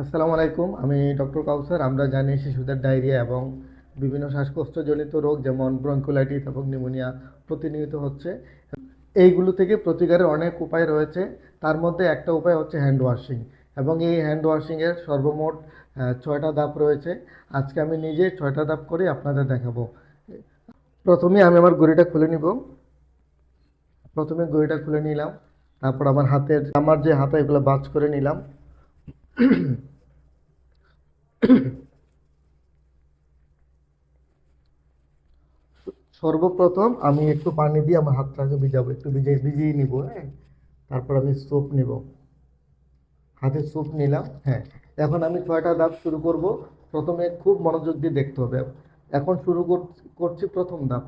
আসসালামু আলাইকুম, আমি ডক্টর কাউসার। আমরা জানি শিশুদের ডায়রিয়া এবং বিভিন্ন শ্বাসকষ্টজনিত রোগ যেমন ব্রঙ্কোলাইটিস এবং নিউমোনিয়া প্রতিনিয়ত হচ্ছে। এইগুলো থেকে প্রতিকারের অনেক উপায় রয়েছে। তার মধ্যে একটা উপায় হচ্ছে হ্যান্ড ওয়াশিং এবং এই হ্যান্ড ওয়াশিংয়ের সর্বমোট ছয়টা ধাপ রয়েছে। আজকে আমি নিজে ছয়টা ধাপ করে আপনাদের দেখাবো। প্রথমে আমি আমার গড়িটা খুলে নিব। প্রথমে গড়িটা খুলে নিলাম। তারপর আমার হাতের, আমার যে হাতে, এগুলো বাজ করে নিলাম। সর্বপ্রথম আমি একটু পানি দিয়ে আমার হাতটাকে ভিজাবো, একটু ভিজিয়ে ভিজিয়ে নিব হ্যাঁ? তারপর আমি সোপ নিব। হাতে সোপ নিলাম হ্যাঁ। এখন আমি ছয়টা ধাপ শুরু করব। প্রথমে খুব মনোযোগ দিয়ে দেখতে হবে। এখন শুরু কর- করছি প্রথম ধাপ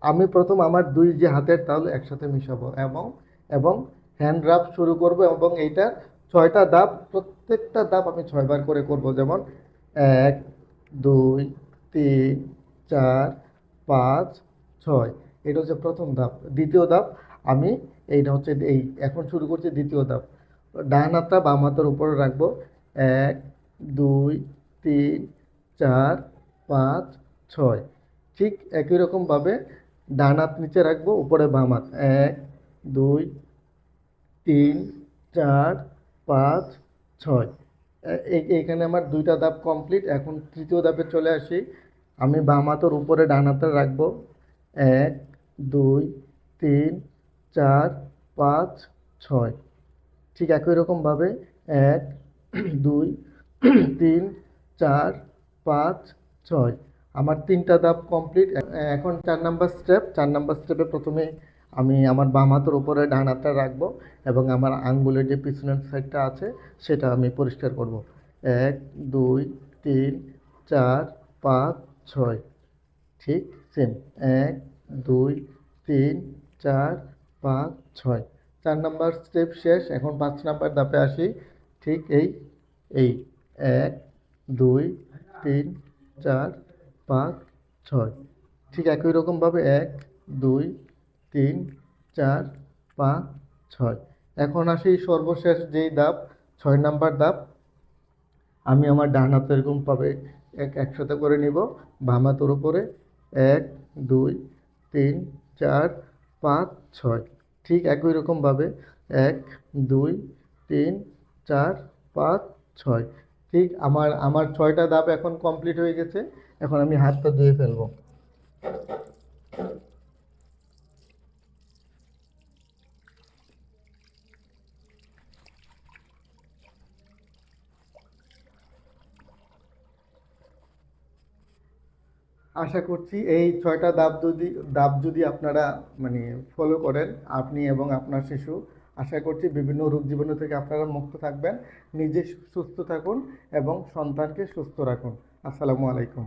আমি প্রথম আমার দুই যে হাতের তাহলে একসাথে মিশাবো এবং এবং হ্যান্ড রাব শুরু করব এবং এইটা ছয়টা ধাপ প্রত্যেকটা ধাপ আমি ছয়বার করে করব। যেমন এক, দুই, তিন, চার, পাঁচ, ছয়। এটা হচ্ছে প্রথম ধাপ দ্বিতীয় ধাপ আমি এইটা হচ্ছে এই এখন শুরু করছি দ্বিতীয় ধাপ ডান হাতটা বাম হাতের উপরে রাখব। এক, দুই, তিন, চার, পাঁচ, ছয়। ঠিক একই রকমভাবে ডান হাত নিচে রাখব, উপরে বাম হাত। এক, দুই, তিন, চার পাঁচ, ছয়। এ- এই- এইখানে আমার দুইটা ধাপ কমপ্লিট এখন তৃতীয় ধাপে চলে আসি। আমি বাম হাতের উপরে ডান হাতে রাখব। এক, দুই, তিন, চার, পাঁচ, ছয়। ঠিক একই রকমভাবে এক, দুই, তিন, চার, পাঁচ, ছয়। আমার তিনটা ধাপ কমপ্লিট এখন চার নাম্বার স্টেপ চার নাম্বার স্টেপে প্রথমে আমি আমার বাম হাতের উপরে ডান হাতটা রাখব এবং আমার আঙ্গুলের যে পিছনের সাইডটা আছে, সেটা আমি পরিষ্কার করব। এক, দুই, তিন, চার, পাঁচ, ছয়। ঠিক সেম এক, দুই, তিন, চার, পাঁচ, ছয়। চার নাম্বার স্টেপ শেষ। এখন পাঁচ নাম্বার ধাপে আসি। ঠিক এই এই। এক, দুই, তিন, চার, পাঁচ, ছয়। ঠিক একই রকমভাবে এক, দুই তিন, চার, পাঁচ, ছয়। এখন আসি সর্বশেষ যেই ধাপ, ছয় নাম্বার ধাপ। আমি আমার ডান হাতে এরকমভাবে এক, একসাথে করে নিব, বাম হাতের উপরে। এক, দুই, তিন, চার, পাঁচ, ছয়। ঠিক একই রকমভাবে এক, দুই, তিন, চার, পাঁচ, ছয়। ঠিক আমার আমার ছয়টা ধাপ এখন কমপ্লিট হয়ে গেছে। এখন আমি হাতটা ধুয়ে ফেলব। আশা করছি এই ছয়টা ধাপ যদি ধাপ যদি আপনারা মানে ফলো করেন, আপনি এবং আপনার শিশু, আশা করছি বিভিন্ন রোগ জীবাণু থেকে আপনারা মুক্ত থাকবেন। নিজে সুস্থ থাকুন এবং সন্তানকে সুস্থ রাখুন। আসসালামু আলাইকুম।